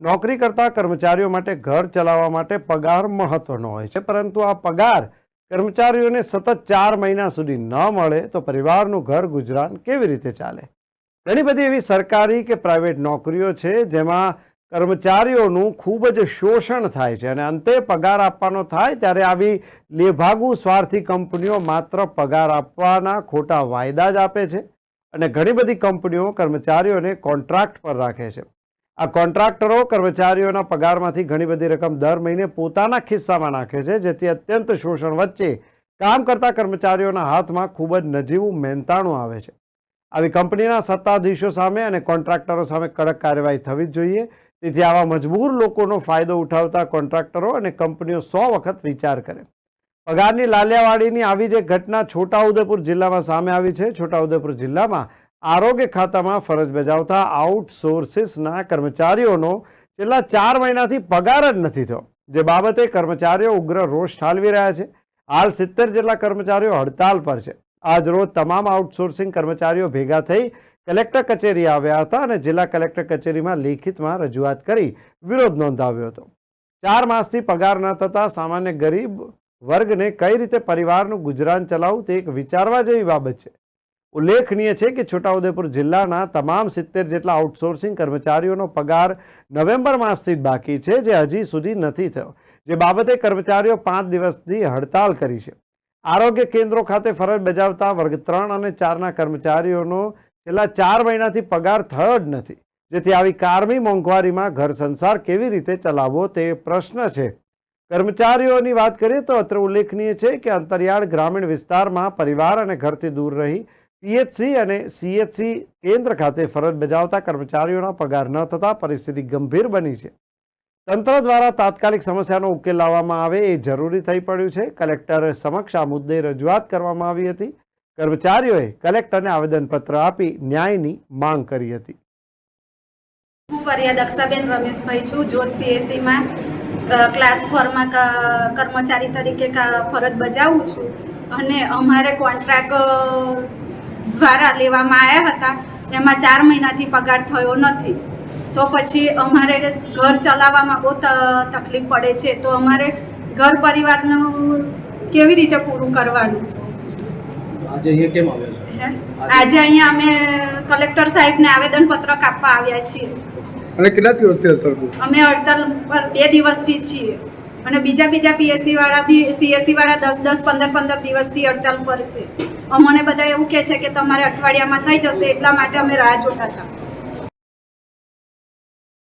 નોકરી કરતા કર્મચારીઓ માટે ઘર ચલાવવા માટે પગાર મહત્વનો હોય છે, પરંતુ આ પગાર કર્મચારીઓને સતત ચાર મહિના સુધી ન મળે તો પરિવારનું ઘર ગુજરાન કેવી રીતે ચાલે? ઘણી બધી એવી સરકારી કે પ્રાઇવેટ નોકરીઓ છે જેમાં કર્મચારીઓનું ખૂબ જ શોષણ થાય છે અને અંતે પગાર આપવાનો થાય ત્યારે આવી લેભાગુ સ્વાર્થી કંપનીઓ માત્ર પગાર આપવાના ખોટા વાયદા જ આપે છે અને ઘણી બધી કંપનીઓ કર્મચારીઓને કોન્ટ્રાક્ટ પર રાખે છે. આ કોન્ટ્રાક્ટરો કર્મચારીઓના પગારમાંથી ઘણી બધી રકમ દર મહિને પોતાના ખિસ્સામાં નાખે છે, જેથી અત્યંત શોષણ વચ્ચે કામ કરતા કર્મચારીઓના હાથમાં ખૂબ જ નજીવું મહેનતાણું આવે છે. આવી કંપનીના સત્તાધીશો સામે અને કોન્ટ્રાક્ટરો સામે કડક કાર્યવાહી થવી જ જોઈએ. તેથી આવા મજબૂર લોકોનો ફાયદો ઉઠાવતા કોન્ટ્રાક્ટરો અને કંપનીઓ સો વખત વિચાર કરે. પગારની લાલિયાવાડીની આવી જે ઘટના છોટાઉદેપુર જિલ્લામાં સામે આવી છે. છોટાઉદેપુર જિલ્લામાં આરોગ્ય ખાતામાં ફરજ બજાવતા આઉટસોર્સિસના કર્મચારીઓનો છેલ્લા ચાર મહિનાથી પગાર જ નથી થયો. જે બાબતે કર્મચારીઓ ઉગ્ર રોષ ઠાલવી રહ્યા છે. હાલ સિત્તેર જેટલા કર્મચારીઓ હડતાલ પર છે. આજ રોજ તમામ આઉટસોર્સિંગ કર્મચારીઓ ભેગા થઈ કલેક્ટર કચેરી આવ્યા હતા અને જિલ્લા કલેક્ટર કચેરીમાં લેખિતમાં રજૂઆત કરી વિરોધ નોંધાવ્યો હતો. ચાર માસથી પગાર ન થતાં સામાન્ય ગરીબ વર્ગને કઈ રીતે પરિવારનું ગુજરાન ચલાવવું તે એક વિચારવા જેવી બાબત છે. ઉલ્લેખનીય છે કે છોટાઉદેપુર જિલ્લાના તમામ સિત્તેર જેટલા આઉટસોર્સિંગ કર્મચારીઓનો પગાર નવેમ્બર માસથી જ બાકી છે, જે હજી સુધી નથી થયો. જે બાબતે કર્મચારીઓ પાંચ દિવસની હડતાલ કરી છે. આરોગ્ય કેન્દ્રો ખાતે ફરજ બજાવતા વર્ગ ત્રણ અને ચારના કર્મચારીઓનો છેલ્લા ચાર મહિનાથી પગાર થયો જ નથી. જેથી આવી કારમી મોંઘવારીમાં ઘર સંસાર કેવી રીતે ચલાવવો તે પ્રશ્ન છે. કર્મચારીઓની વાત કરીએ તો અત્રે ઉલ્લેખનીય છે કે અંતરિયાળ ગ્રામીણ વિસ્તારમાં પરિવાર અને ઘરથી દૂર રહી પીએચસી અને સીએચસી કેન્દ્ર ખાતે ફરજ બજાવતા કર્મચારીઓના પગાર ન થતાં પરિસ્થિતિ ગંભીર બની છે. તંત્ર દ્વારા તાત્કાલિક સમસ્યાનો ઉકેલ લાવવામાં આવે એ જરૂરી થઈ પડ્યું છે. કલેક્ટર સમક્ષ આ મુદ્દે રજૂઆત કરવામાં આવી હતી. કર્મચારીઓએ કલેક્ટરને આવેદનપત્ર આપી ન્યાયની માંગ કરી હતી. હું ફરિયાદ અક્ષાબેન રમેશભાઈ છું. જોત સીએસસીમાં ક્લાસ ફોરમાં કર્મચારી તરીકે ફરજ બજાવું છું. અને અમારે કોન્ટ્રાક્ટ દ્વારા લેવામાં આવ્યા હતા. એમાં ચાર મહિનાથી પગાર થયો નથી. તો પછી અમારે ઘર ચલાવવામાં બહુ તકલીફ પડે છે. તો અમારે ઘર પરિવારનું કેવી રીતે પૂરું કરવાનું? આજે અહીંયા કેમ આવ્યા છો? આજે અહીંયા અમે કલેક્ટર સાહેબને આવેદનપત્ર આપવા આવ્યા છીએ. અને કેટલા દિવસથી હડતાલ અમે હડતાલ પર બે દિવસથી છીએ. અને બીજા બીજા પીએસસી વાળા બી સીએસસી વાળા દસ દસ, પંદર પંદર દિવસથી હડતાલ પર છે. અમને બધા એવું કહે છે કે તમારે અઠવાડિયામાં થઈ જશે એટલા માટે અમે રાહ જોતા હતા.